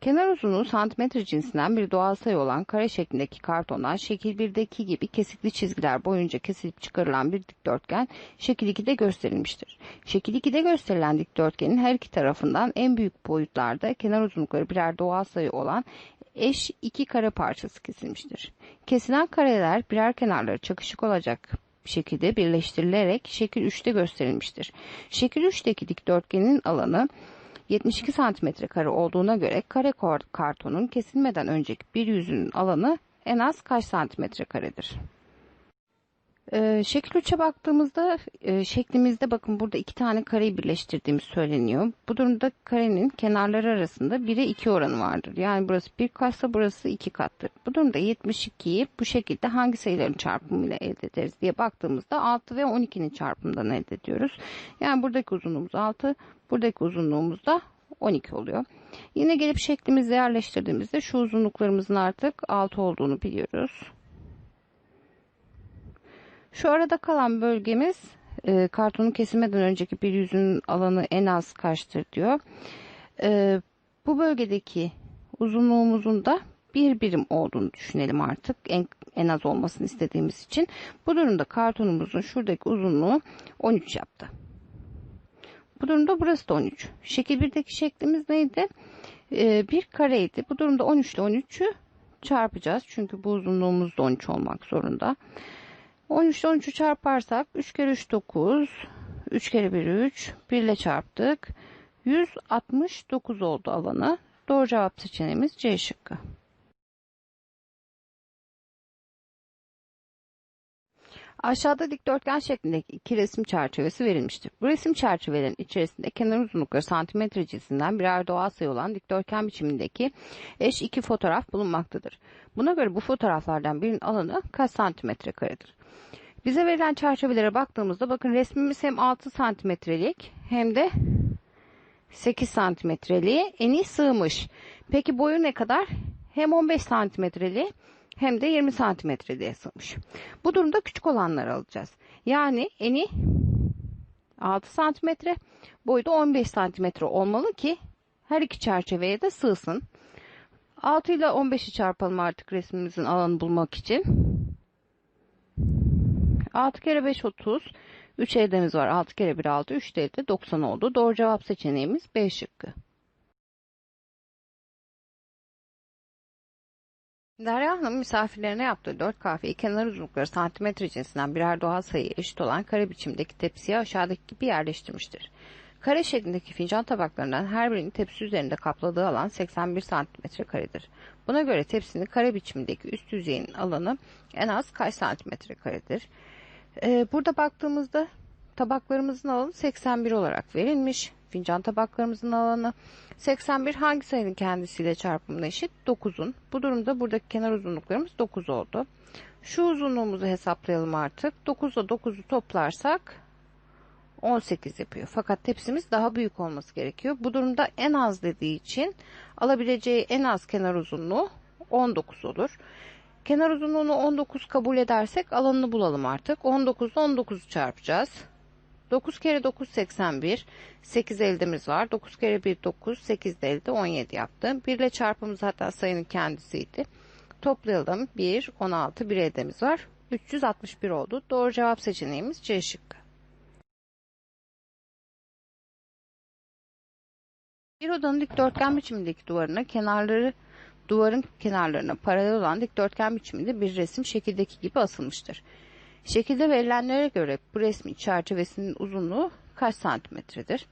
Kenar uzunluğu santimetre cinsinden bir doğal sayı olan kare şeklindeki kartondan şekil 1'deki gibi kesikli çizgiler boyunca kesilip çıkarılan bir dikdörtgen şekil 2'de gösterilmiştir. Şekil 2'de gösterilen dikdörtgenin her iki tarafından en büyük boyutlarda kenar uzunlukları birer doğal sayı olan eş iki kare parçası kesilmiştir. Kesilen kareler birer kenarları çakışık olacak şekilde birleştirilerek şekil 3'te gösterilmiştir. Şekil 3'teki dikdörtgenin alanı 72 santimetre kare olduğuna göre kare kartonun kesilmeden önceki bir yüzünün alanı en az kaç santimetre karedir? Ee, şekil 3'e baktığımızda e, şeklimizde bakın burada iki tane kareyi birleştirdiğimiz söyleniyor. Bu durumda karenin kenarları arasında 1'e 2 oranı vardır. Yani burası bir katsa burası 2 kattır. Bu durumda 72'yi bu şekilde hangi sayıların çarpımıyla elde ederiz diye baktığımızda 6 ve 12'nin çarpımından elde ediyoruz. Yani buradaki uzunluğumuz 6, buradaki uzunluğumuz da 12 oluyor. Yine gelip şeklimizi yerleştirdiğimizde şu uzunluklarımızın artık 6 olduğunu biliyoruz. Şu arada kalan bölgemiz e, kartonun kesilmeden önceki bir yüzün alanı en az kaçtır diyor. E, bu bölgedeki uzunluğumuzun da bir birim olduğunu düşünelim artık en, en az olmasını istediğimiz için. Bu durumda kartonumuzun şuradaki uzunluğu 13 yaptı. Bu durumda burası da 13. Şekil 1'deki şeklimiz neydi? Ee, bir kareydi. Bu durumda 13 ile 13'ü çarpacağız. Çünkü bu uzunluğumuz da 13 olmak zorunda. 13 ile 13'ü çarparsak 3 kere 3 9. 3 kere 1 3. 1 ile çarptık. 169 oldu alanı. Doğru cevap seçeneğimiz C şıkkı. Aşağıda dikdörtgen şeklindeki iki resim çerçevesi verilmiştir. Bu resim çerçevelerin içerisinde kenar uzunlukları santimetre cinsinden birer doğal sayı olan dikdörtgen biçimindeki eş iki fotoğraf bulunmaktadır. Buna göre bu fotoğraflardan birinin alanı kaç santimetre karedir? Bize verilen çerçevelere baktığımızda bakın resmimiz hem 6 santimetrelik hem de 8 santimetreliğe eni sığmış. Peki boyu ne kadar? Hem 15 santimetreli hem de 20 santimetreliğe sığmış. Bu durumda küçük olanları alacağız. Yani eni 6 santimetre, boyu da 15 santimetre olmalı ki her iki çerçeveye de sığsın. 6 ile 15'i çarpalım artık resmimizin alanı bulmak için. 6 kere 5 30. 3 evdemiz var. 6 kere 1 6. 3 de evde 90 oldu. Doğru cevap seçeneğimiz B şıkkı. Derya Hanım misafirlerine yaptığı 4 kahveyi kenar uzunlukları santimetre cinsinden birer doğal sayı eşit olan kare biçimdeki tepsiye aşağıdaki gibi yerleştirmiştir. Kare şeklindeki fincan tabaklarından her birinin tepsi üzerinde kapladığı alan 81 santimetre karedir. Buna göre tepsinin kare biçimindeki üst yüzeyinin alanı en az kaç santimetre karedir? Ee, burada baktığımızda tabaklarımızın alanı 81 olarak verilmiş. Fincan tabaklarımızın alanı 81 hangi sayının kendisiyle çarpımına eşit? 9'un. Bu durumda buradaki kenar uzunluklarımız 9 oldu. Şu uzunluğumuzu hesaplayalım artık. 9 ile 9'u toplarsak 18 yapıyor. Fakat tepsimiz daha büyük olması gerekiyor. Bu durumda en az dediği için alabileceği en az kenar uzunluğu 19 olur. Kenar uzunluğunu 19 kabul edersek alanını bulalım artık. 19 ile 19'u çarpacağız. 9 kere 9 81. 8 eldemiz var. 9 kere 1 9. 8 de elde 17 yaptı. 1 ile çarpımız hatta sayının kendisiydi. Toplayalım. 1 16 bir eldemiz var. 361 oldu. Doğru cevap seçeneğimiz C şıkkı. Bir odanın dikdörtgen biçimindeki duvarına kenarları duvarın kenarlarına paralel olan dikdörtgen biçiminde bir resim şekildeki gibi asılmıştır. Şekilde verilenlere göre bu resmin çerçevesinin uzunluğu kaç santimetredir?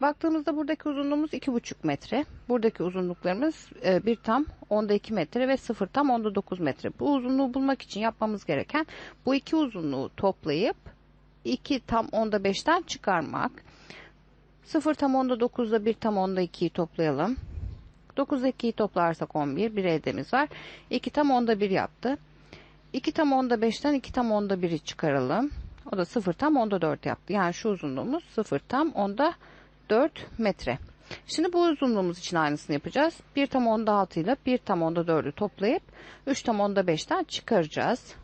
Baktığımızda buradaki uzunluğumuz 2,5 metre. Buradaki uzunluklarımız 1 e, tam onda 2 metre ve 0 tam onda 9 metre. Bu uzunluğu bulmak için yapmamız gereken bu iki uzunluğu toplayıp 2 tam onda 5'ten çıkarmak. 0 tam onda 9 ile 1 tam onda 2'yi toplayalım. 9 ile 2'yi toplarsak 11. Bir eldemiz var. 2 tam onda 1 yaptı. 2 tam onda 5'ten 2 tam onda 1'i çıkaralım. O da 0 tam onda 4 yaptı. Yani şu uzunluğumuz 0 tam onda 4 metre. Şimdi bu uzunluğumuz için aynısını yapacağız. 1 tam onda 6 ile 1 tam onda 4'ü toplayıp 3 tam onda 5'ten çıkaracağız.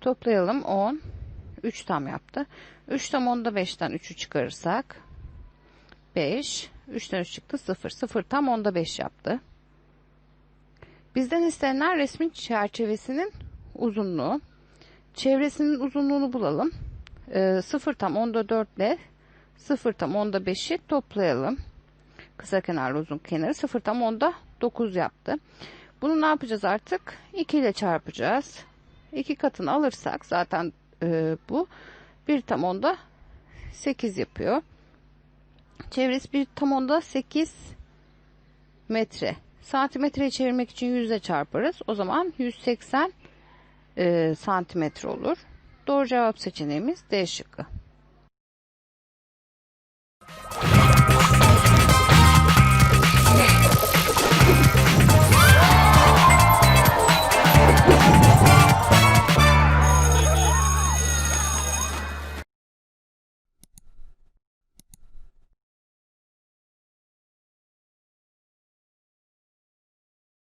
Toplayalım 10. 3 tam yaptı. 3 tam onda 5'ten 3'ü çıkarırsak 5 3'ten 3 çıktı 0. 0 tam onda 5 yaptı. Bizden istenilen resmin çerçevesinin uzunluğu. Çevresinin uzunluğunu bulalım. Ee, 0 tam onda 4 ile 0 tam onda 5'i toplayalım. Kısa kenarlı uzun kenarı 0 tam onda 9 yaptı. Bunu ne yapacağız artık? 2 ile çarpacağız. 2 katını alırsak zaten e, bu 1 tam onda 8 yapıyor. Çevresi 1 tam onda 8 metre. Santimetreye çevirmek için 100 ile çarparız. O zaman 180 e, santimetre olur. Doğru cevap seçeneğimiz D şıkkı.